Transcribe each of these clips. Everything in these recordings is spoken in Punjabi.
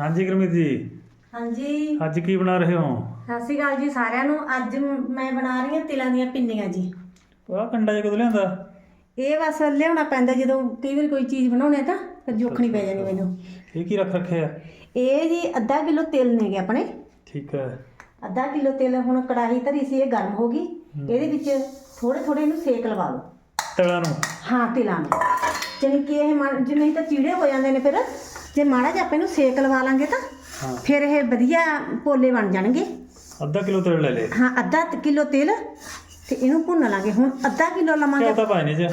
ਹਾਂਜੀ ਗੁਰਮੀਤ ਜੀ। ਹਾਂਜੀ। ਅੱਜ ਕੀ ਬਣਾ ਰਹੇ ਹੋ? ਸਤਿ ਸ਼੍ਰੀ ਅਕਾਲ ਜੀ ਸਾਰਿਆਂ ਨੂੰ। ਅੱਜ ਮ- ਮੈਂ ਬਣਾ ਰਹੀ ਹਾਂ ਤਿਲਾਂ ਦੀਆਂ ਪਿੰਨੀਆਂ ਜੀ। ਆਹ ਕੰਡਾ ਜਿਹਾ ਕਦੋਂ ਲਿਆਂਦਾ? ਇਹ ਬਸ ਲਿਆਉਣਾ ਪੈਂਦਾ ਜਦੋਂ ਕਈ ਵਾਰ ਕੋਈ ਚੀਜ਼ ਬਣਾਉਣੇ ਤਾਂ ਫਿਰ ਜੋਖਣੀ ਪੈ ਜਾਂਦੀ ਮੈਨੂੰ। ਇਹ ਕੀ ਰੱਖ ਰੱਖਿਆ? ਇਹ ਜੀ ਅੱਧਾ ਕਿਲੋ ਤਿਲ ਨੇਗੇ ਆਪਣੇ। ਠੀਕ ਹੈ। ਅੱਧਾ ਕਿਲੋ ਤਿਲ ਹੁਣ ਕੜਾਹੀ ਧਰੀ ਸੀ ਇਹ ਗਰਮ ਹੋ ਗਈ। ਇਹਦੇ ਵਿੱਚ ਥੋੜੇ ਥੋੜੇ ਇਹਨੂੰ ਸੇਕ ਲਵਾ ਲਓ। ਤਲਾਂ ਨੂੰ? ਹਾਂ ਤਿਲਾਂ ਨੂੰ। ਜਾਣੀ ਕਿ ਇਹ ਮਾ- ਜੇ ਨਹੀਂ ਤਾਂ ਚੀੜੇ ਹੋ ਜਾਂਦੇ ਨੇ ਫਿਰ। ਜੇ ਮਾੜਾ ਜਿਹਾ ਆਪਾਂ ਇਹਨੂੰ ਸੇਕ ਲਵਾ ਲਾਂਗੇ ਤਾਂ ਹਾਂ। ਫਿਰ ਇਹ ਵਧੀਆ ਪੋਲੇ ਬਣ ਜਾਣਗੇ। ਅੱਧਾ ਕਿਲੋ ਤੇਲ ਲੈ ਲੈ ਹਾਂ ਅੱਧਾ ਕਿਲੋ ਤਿਲ ਤੇ ਇਹਨੂੰ ਭੁੰਨ ਲਾਂਗੇ। ਹੁਣ ਅੱਧਾ ਕਿਲੋ ਲਵਾਂਗੇ ਕਿਉਂ ਤਾਂ ਨੇ ਜੀ।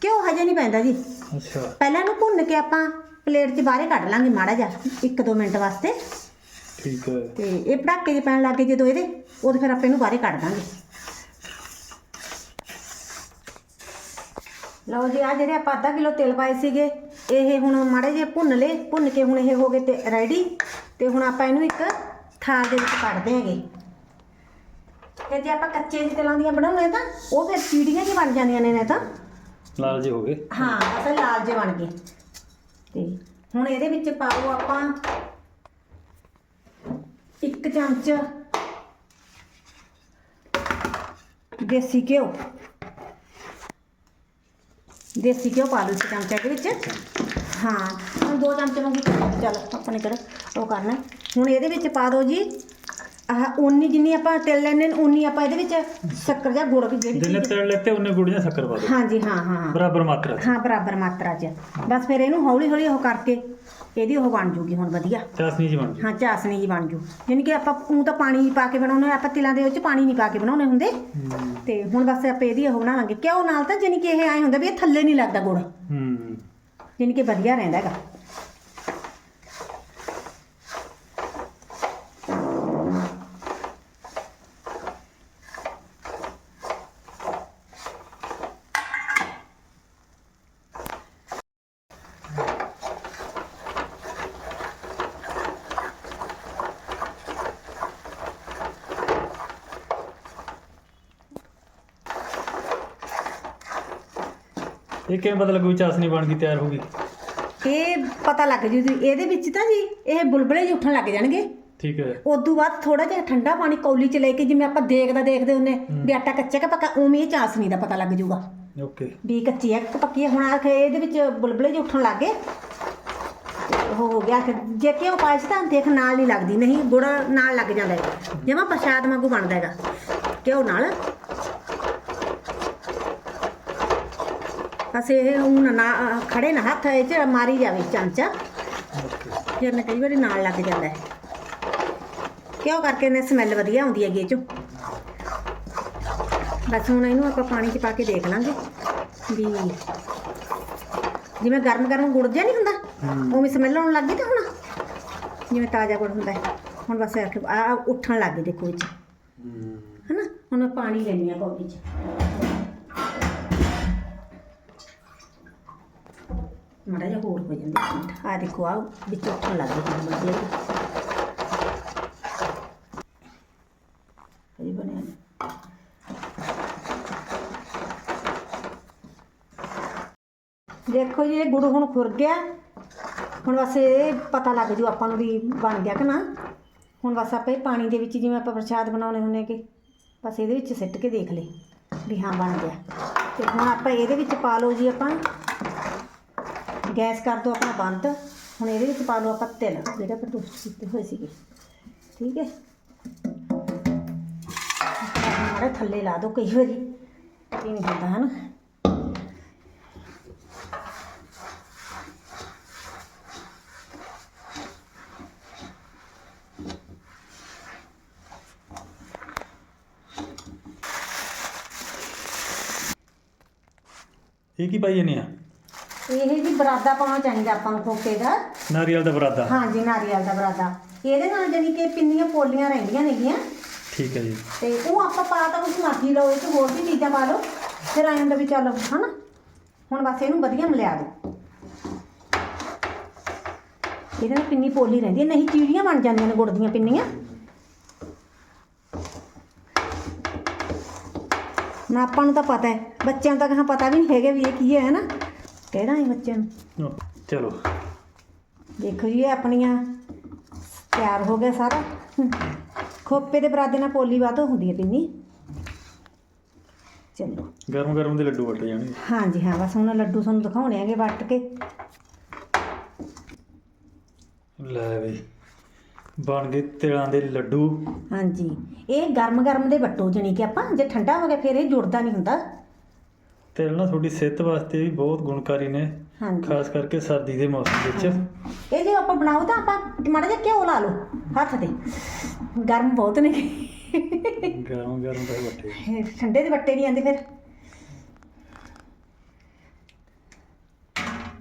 ਕਿਉਂ ਹਜੇ ਨਹੀਂ ਪੈਂਦਾ ਜੀ। ਅੱਛਾ। ਪਹਿਲਾਂ ਇਹਨੂੰ ਭੁੰਨ ਕੇ ਆਪਾਂ ਪਲੇਟ 'ਚ ਬਾਹਰੇ ਕੱਢ ਲਾਂਗੇ ਮਾੜਾ ਜਿਹਾ 1-2 ਮਿੰਟ ਵਾਸਤੇ। ਠੀਕ ਹੈ। ਤੇ ਇਹ ਪੜਾਕੇ ਜਿਹੇ ਪੈਣ ਲੱਗੇ ਜਦੋਂ ਇਹਦੇ ਉਦੋਂ ਫਿਰ ਆਪਾਂ ਇਹਨੂੰ ਬਾਹਰੇ ਕੱਢ ਦਾਂਗੇ। ਲਓ ਜੀ ਆ ਜਿਹੜੇ ਆਪਾਂ ਅੱਧਾ ਕਿਲੋ ਤੇਲ ਪਾਏ ਸੀਗੇ ਇਹ ਹੁਣ ਮਾੜੇ ਜਿਹੇ ਭੁੰਨ ਲਏ ਭੁੰਨ ਕੇ ਹੁਣ ਇਹ ਹੋ ਗਏ ਤੇ ਰੈਡੀ ਤੇ ਹੁਣ ਆਪਾਂ ਇਹਨੂੰ ਇੱਕ ਥਾਲ ਦੇ ਵਿੱਚ ਕੱਢਦੇ ਹੈਗੇ ਤੇ ਜੇ ਆਪਾਂ ਕੱਚੇ ਜਿਹੇ ਤਿਲਾਂ ਦੀਆਂ ਬਣਾਉਣੇ ਤਾਂ ਉਹ ਫਿਰ ਚੀੜੀਆਂ ਜਿਹੀ ਬਣ ਜਾਂਦੀਆਂ ਨੇ ਨੇ ਤਾਂ। ਲਾਲ ਜੀ ਹੋ ਗਏ। ਹਾਂ ਅਸਲ ਲਾਲ ਜੇ ਬਣ ਗਏ। ਤੇ ਹੁਣ ਇਹਦੇ ਵਿੱਚ ਪਾਓ ਆਪਾਂ ਇੱਕ ਚਮਚ ਦੇਸੀ ਘਿਓ। ਦੇਸੀ ਘਿਓ ਪਾ ਲਓ ਇੱਕ ਚਮਚਾ ਦੇ ਵਿੱਚ। ਹਾਂ ਹੁਣ ਦੋ ਚਮਚੇ ਨੂੰ ਕੀ ਚੱਲ ਆਪਣੇ ਕਿਹੜਾ ਉਹ ਕਰਨਾ ਹੁਣ ਇਹਦੇ ਵਿੱਚ ਪਾ ਦਿਓ ਜੀ ਆਹ ਉਨੀ ਜਿੰਨੀ ਆਪਾਂ ਤਿਲ ਲੈਣੇ ਨੇ ਉਨੀ ਆਪਾਂ ਇਹਦੇ ਵਿੱਚ ਸ਼ੱਕਰ ਜਾਂ ਗੁੜ ਜਿਹੜੀ ਜਿੰਨੇ ਚੀਜ਼ ਤੇਲ ਲੈਤੇ ਉਹਨੇ ਗੁੜ ਜਾਂ ਸ਼ੱਕਰ ਪਾ ਦਿਓ ਹਾਂਜੀ ਹਾਂ ਹਾਂ ਹਾਂ। ਬਰਾਬਰ ਮਾਤਰਾ ਚ। ਹਾਂ ਬਰਾਬਰ ਮਾਤਰਾ 'ਚ। ਬਸ ਫਿਰ ਇਹਨੂੰ ਹੌਲੀ ਹੌਲੀ ਉਹ ਕਰਕੇ ਇਹਦੀ ਉਹ ਬਣ ਜੂਗੀ ਹੁਣ ਵਧੀਆ। ਚਾਸਨੀ ਜੀ ਬਣ ਗਈ ਹਾਂ ਚਾਸਣੀ ਜੀ ਬਣ ਜੂ। ਯਾਨੀ ਕਿ ਆਪਾਂ ਉਹ ਤਾਂ ਪਾਣੀ ਪਾ ਕੇ ਬਣਾਉਣੇ ਆਪਾਂ ਤਿਲਾਂ ਦੇ ਵਿੱਚ ਪਾਣੀ ਨਹੀਂ ਪਾ ਕੇ ਬਣਾਉਣੇ ਹੁੰਦੇ। ਤੇ ਹੁਣ ਬਸ ਆਪਾਂ ਇਹਦੀ ਉਹ ਬਣਾ ਲਾਂਗੇ। ਕਿਉਂ ਨਾਲ ਤਾਂ ਯਾਨੀ ਕਿ ਇਹ ਐ ਹੁੰਦਾ ਵੀ ਇਹ ਥੱਲੇ ਨਹੀਂ ਲੱਗਦਾ ਗੁੜ। ਹੂੰ। ਜਾਣੀ ਕਿ ਵਧੀਆ ਰਹਿੰਦਾ ਹੈਗਾ। ਇਹ ਕਿਵੇਂ ਪਤਾ ਲੱਗੂ ਚਾਸਨੀ ਬਣ ਗਈ ਤਿਆਰ ਹੋ ਗਈ? ਇਹ ਪਤਾ ਲੱਗ ਜੂ ਜੀ ਇਹਦੇ ਵਿੱਚ ਤਾਂ ਜੀ ਇਹ ਬੁਲਬੁਲੇ ਜਿਹੇ ਉੱਠਣ ਲੱਗ ਜਾਣਗੇ। ਠੀਕ ਹੈ। ਉਦੋਂ ਬਾਅਦ ਥੋੜਾ ਜਿਹਾ ਠੰਡਾ ਪਾਣੀ ਕੌਲੀ 'ਚ ਲੈ ਕੇ ਜਿਵੇਂ ਆਪਾਂ ਦੇਖਦਾ ਦੇਖਦੇ ਹੁੰਨੇ ਵੀ ਆਟਾ ਕੱਚਾ ਕਿ ਪੱਕਾ ਉਵੇਂ ਇਹ ਚਾਸਣੀ ਦਾ ਪਤਾ ਲੱਗ ਜੂਗਾ। ਓਕੇ। ਵੀ ਕੱਚੀ ਹੈ ਕਿ ਪੱਕੀ ਹੈ ਹੁਣ ਆ ਕੇ ਇਹਦੇ ਵਿੱਚ ਬੁਲਬੁਲੇ ਜਿਹੇ ਉੱਠਣ ਲੱਗ ਗਏ। ਉਹ ਹੋ ਗਿਆ ਕਿ ਜੇ ਕਿਉਂ ਪਾਇਸ ਤਾਂ ਦੇਖ ਨਾਲ ਨਹੀਂ ਲੱਗਦੀ ਨਹੀਂ ਗੁੜ ਨਾਲ ਲੱਗ ਜਾਂਦਾ ਹੈ। ਜਿਵੇਂ ਪ੍ਰਸ਼ਾਦ ਵਾਂਗੂ ਬਣਦਾ ਹੈਗਾ ਕਿਉਂ ਨਾਲ। ਬਸ ਇਹ ਹੁਣ ਨਾ ਖੜੇ ਨਾ ਹੱਥ ਇਹ ਚ ਮਾਰੀ ਜਾਵੇ ਚਮਚਾ ਫਿਰ ਨਾ ਕਈ ਵਾਰੀ ਨਾਲ ਲੱਗ ਜਾਂਦਾ ਹੈ ਕਿਉਂ ਕਰਕੇ ਨੇ ਸਮੈਲ ਵਧੀਆ ਆਉਂਦੀ ਹੈਗੀ ਇਹ ਚੋਂ ਬਸ ਹੁਣ ਇਹਨੂੰ ਆਪਾਂ ਪਾਣੀ 'ਚ ਪਾ ਕੇ ਦੇਖ ਲਾਂਗੇ ਵੀ ਜਿਵੇਂ ਗਰਮ ਗਰਮ ਗੁੜ ਜਿਹਾ ਨਹੀਂ ਹੁੰਦਾ ਉਵੇਂ ਸਮੈਲ ਆਉਣ ਲੱਗ ਗਈ ਤਾਂ ਹੁਣ ਜਿਵੇਂ ਤਾਜ਼ਾ ਗੁੜ ਹੁੰਦਾ ਹੈ ਹੁਣ ਬਸ ਆ ਉੱਠਣ ਲੱਗ ਗਏ ਦੇਖੋ ਇਹ 'ਚ ਹੂੰ ਹਨਾ ਹੁਣ ਪਾਣੀ ਲੈਣੀ ਆ ਕੌਲੀ 'ਚ ਮਾੜਾ ਜਿਹਾ ਹੋਰ ਹੋ ਜਾਂਦਾ ਆ ਦੇਖੋ ਆ ਵਿੱਚ ਉੱਠਣ ਲੱਗ ਗਈ ਵਧੀਆ ਇਹ ਬਣਿਆ ਦੇਖੋ ਜੀ, ਇਹ ਗੁੜ ਹੁਣ ਖੁਰ ਗਿਆ। ਹੁਣ ਬਸ ਇਹ ਪਤਾ ਲੱਗ ਜੂ ਆਪਾਂ ਨੂੰ ਵੀ ਬਣ ਗਿਆ ਕਿ ਨਾ। ਹੁਣ ਬਸ ਆਪਾਂ ਇਹ ਪਾਣੀ ਦੇ ਵਿੱਚ ਜਿਵੇਂ ਆਪਾਂ ਪ੍ਰਸ਼ਾਦ ਬਣਾਉਣੇ ਹੁੰਦੇ ਕਿ ਬਸ ਇਹਦੇ ਵਿੱਚ ਸਿੱਟ ਕੇ ਦੇਖ ਲਈ ਵੀ ਹਾਂ ਬਣ ਗਿਆ। ਤੇ ਹੁਣ ਆਪਾਂ ਇਹਦੇ ਵਿੱਚ ਪਾ ਲਓ ਜੀ ਆਪਾਂ। ਗੈਸ ਕਰ ਦਿਓ ਆਪਣਾ ਬੰਦ। ਹੁਣ ਇਹਦੇ ਵਿੱਚ ਪਾ ਲਓ ਆਪਾਂ ਤਿਲ, ਜਿਹੜੇ ਆਪਾਂ ਕੀਤੇ ਹੋਏ ਸੀਗੇ। ਠੀਕ ਹੈ? ਮਾੜਾ ਥੱਲੇ ਲਾ ਦੋ ਕਈ ਵਾਰੀ। ਕੀ ਨਹੀਂ ਹੁੰਦਾ ਹੈ ਨਾ ਇਹ ਕੀ ਪਾਈ ਜਾਨੀ ਆ? ਇਹ ਜੀ ਬਰਾਦਾ ਪਾਉਣਾ ਚਾਹੀਦਾ ਆਪਾਂ ਨੂੰ ਖੋਕੇ ਦਾ। ਨਾਰੀਅਲ ਦਾ ਬਰਾਦਾ। ਹਾਂਜੀ ਨਾਰੀਅਲ ਦਾ ਬਰਾਦਾ। ਇਹਦੇ ਨਾਲ ਜਾਨੀ ਕਿ ਪਿੰਨੀਆਂ ਪੋਲੀਆਂ ਰਹਿੰਦੀਆਂ ਨੇਗੀਆਂ। ਠੀਕ ਹੈ ਜੀ। ਤੇ ਉਹ ਆਪਾਂ ਪਾ ਤਾਂ ਕੁਝ ਮਰਜ਼ੀ ਲਓ ਇਹ 'ਚ ਹੋਰ ਵੀ ਚੀਜ਼ਾਂ ਪਾ ਲਓ। ਫਿਰ ਆਏ ਹੁੰਦਾ ਵੀ ਚੱਲ ਹਨਾ? ਹੁਣ ਬਸ ਇਹਨੂੰ ਵਧੀਆ ਮਿਲਾ ਦਿਓ ਇਹਦੇ ਨਾਲ ਪਿੰਨੀ ਪੋਲੀ ਰਹਿੰਦੀ ਹੈ। ਨਹੀਂ ਚੀੜੀਆਂ ਬਣ ਜਾਂਦੀਆਂ ਨੇ ਗੁੜ ਦੀਆਂ ਪਿੰਨੀਆਂ। ਨਾ ਆਪਾਂ ਨੂੰ ਤਾਂ ਪਤਾ ਹੈ ਬੱਚਿਆਂ ਨੂੰ ਤਾਂ ਕਹਾਂ ਪਤਾ ਵੀ ਨਹੀਂ ਹੈਗਾ ਵੀ ਇਹ ਕੀ ਹੈ ਨਾ ਕਹਿਣਾ ਹੈ ਨੂੰ ਓ, ਚਲੋ। ਦੇਖੋ ਜੀ ਇਹ ਆਪਣੀਆਂ ਤਿਆਰ ਹੋ ਗਿਆ ਸਾਰਾ। ਖੋਪੇ ਦੇ ਬਰਾਦੇ ਨਾਲ ਪੋਲੀ ਵਾਧੋ ਹੁੰਦੀ ਹੈ ਪਿੰਨੀ ਚਲੋ। ਗਰਮ ਗਰਮ ਦੇ ਲੱਡੂ ਵੱਟੇ ਜਾਣਗੇ। ਹਾਂਜੀ ਹਾਂ ਬਸ ਹੁਣ ਲੱਡੂ ਤੁਹਾਨੂੰ ਦਿਖਾਉਣੇ ਆਗੇ ਵੱਟ ਕੇ। ਲੈ ਬਈ ਬਣ ਗਏ ਤਿਲਾਂ ਦੇ ਲੱਡੂ। ਹਾਂਜੀ ਇਹ ਗਰਮ ਗਰਮ ਦੇ ਵੱਟੋ ਜਣੀ ਕਿ ਆਪਾਂ ਜੇ ਠੰਡਾ ਹੋ ਗਿਆ ਫਿਰ ਇਹ ਜੁੜਦਾ ਨਹੀਂ ਹੁੰਦਾ। ਤਿਲ ਨਾ ਤੁਹਾਡੀ ਸਿਹਤ ਵਾਸਤੇ ਵੀ ਬਹੁਤ ਗੁਣਕਾਰੀ ਨੇ ਹਾਂਜੀ। ਖਾਸ ਕਰਕੇ ਸਰਦੀ ਦੇ ਮੌਸਮ ਵਿੱਚ। ਇਹ ਜੇ ਆਪਾਂ ਬਣਾਓ ਤਾਂ ਆਪਾਂ ਮਾੜਾ ਜਿਹਾ ਘਿਓ ਲਾ ਲਓ ਹੱਥ ਤੇ। ਗਰਮ ਬਹੁਤ ਨੇ। ਗਰਮ ਗਰਮ ਵੱਟੇ। ਇਹ ਠੰਡੇ ਦੇ ਵੱਟੇ ਨਹੀਂ ਆਉਂਦੇ ਫਿਰ।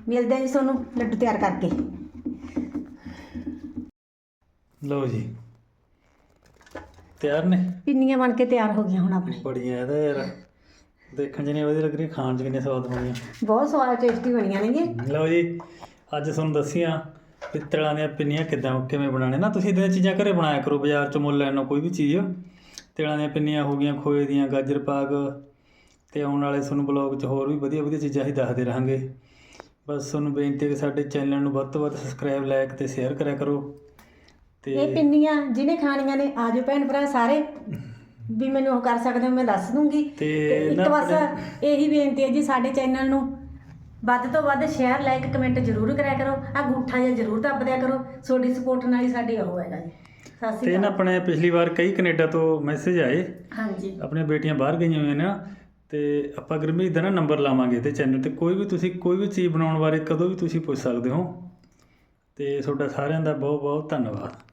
ਮਿਲਦੇ ਜੀ ਤੁਹਾਨੂੰ ਲੱਡੂ ਤਿਆਰ ਕਰਕੇ। ਲਓ ਜੀ। ਤਿਆਰ ਨੇ? ਪਿੰਨੀਆਂ ਬਣ ਕੇ ਤਿਆਰ ਹੋ ਗਈਆਂ ਹੁਣ ਆਪਣੇ। ਬੜੀਆਂ ਇਹਦਾ ਯਾਰ। ਦੇਖਣ ਨਹੀਂ ਵਧੀਆ ਲੱਗ ਰਹੀ ਖਾਣ ਚ ਕਿੰਨੇ ਸਵਾਦ ਬਣੀਆਂ। ਬਹੁਤ ਸਵਾਦ ਟੇਸਟੀ ਬਣੀਆਂ ਨੇ ਜੀ ਲਓ ਜੀ ਅੱਜ ਤੁਹਾਨੂੰ ਦੱਸੀਆਂ ਵੀ ਤਿਲਾਂ ਦੀਆਂ ਪਿੰਨੀਆਂ ਕਿੱਦਾਂ ਕਿਵੇਂ ਬਣਾਉਣੇ। ਨਾ ਤੁਸੀਂ ਇਦਾਂ ਚੀਜ਼ਾਂ ਘਰੇ ਬਣਾਇਆ ਕਰੋ ਬਾਜ਼ਾਰ ਚੋਂ ਮੁੱਲ ਲੈਣੋਂ ਕੋਈ ਵੀ ਚੀਜ਼। ਤਿਲਾਂ ਦੀਆਂ ਪਿੰਨੀਆਂ ਹੋ ਗਈਆਂ ਖੋਏ ਦੀਆਂ ਗਾਜਰ ਪਾਕ ਤੇ ਆਉਣ ਵਾਲੇ ਤੁਹਾਨੂੰ ਬਲੌਗ 'ਚ ਹੋਰ ਵੀ ਵਧੀਆ ਵਧੀਆ ਚੀਜ਼ਾਂ ਹੀ ਦੱਸਦੇ ਰਹਾਂਗੇ। ਬਸ ਤੁਹਾਨੂੰ ਬੇਨਤੀ ਹੈ ਕਿ ਸਾਡੇ ਚੈਨਲ ਨੂੰ ਵੱਧ ਤੋਂ ਵੱਧ ਸਬਸਕ੍ਰਾਈਬ ਲਾਈਕ ਤੇ ਸ਼ੇਅਰ ਕਰਿਆ ਕਰੋ। ਇਹ ਤੇ ਪਿੰਨੀਆਂ ਜਿਹਨੇ ਖਾਣੀਆਂ ਨੇ ਆਜੋ ਭੈਣ ਭਰਾ ਸਾਰੇ। ਵੀ ਮੈਨੂੰ ਉਹ ਕਰ ਸਕਦੇ ਹੋ ਮੈਂ ਦੱਸ ਦੂੰਗੀ। ਤੇ ਇੱਕ ਨਾ ਬਸ ਇਹੀ ਬੇਨਤੀ ਹੈ ਜੀ ਸਾਡੇ ਚੈਨਲ ਨੂੰ ਵੱਧ ਤੋਂ ਵੱਧ ਸ਼ੇਅਰ ਲਾਈਕ ਕਮੈਂਟ ਜ਼ਰੂਰ ਕਰਿਆ ਕਰੋ। ਆ ਗੂਠਾ ਜਿਹਾ ਜ਼ਰੂਰ ਦੱਬ ਦਿਆ ਕਰੋ। ਤੁਹਾਡੀ ਸਪੋਰਟ ਨਾਲ ਹੀ ਸਾਡੀ ਉਹ ਹੈਗਾ ਜੀ। ਸਤਿ ਤੇ ਸ਼੍ਰੀ ਨਾ ਅਕਾਲ। ਆਪਣੇ ਪਿਛਲੀ ਵਾਰ ਕਈ ਕੈਨੇਡਾ ਤੋਂ ਮੈਸੇਜ ਆਏ। ਹਾਂਜੀ। ਆਪਣੀਆਂ ਬੇਟੀਆਂ ਬਾਹਰ ਗਈਆਂ ਹੋਈਆਂ ਨੇ। ਨਾ ਤੇ ਆਪਾਂ ਗਰਮੀ ਦਾ ਨਾ ਨੰਬਰ ਲਾਵਾਂਗੇ ਤੇ ਚੈਨਲ ਤੇ। ਕੋਈ ਵੀ ਤੁਸੀਂ ਕੋਈ ਵੀ ਚੀਜ਼ ਬਣਾਉਣ ਬਾਰੇ ਕਦੋਂ ਵੀ ਤੁਸੀਂ ਪੁੱਛ ਸਕਦੇ ਹੋ। ਤੇ ਤੁਹਾਡਾ ਸਾਰਿਆਂ ਦਾ ਬਹੁਤ ਬਹੁਤ ਧੰਨਵਾਦ।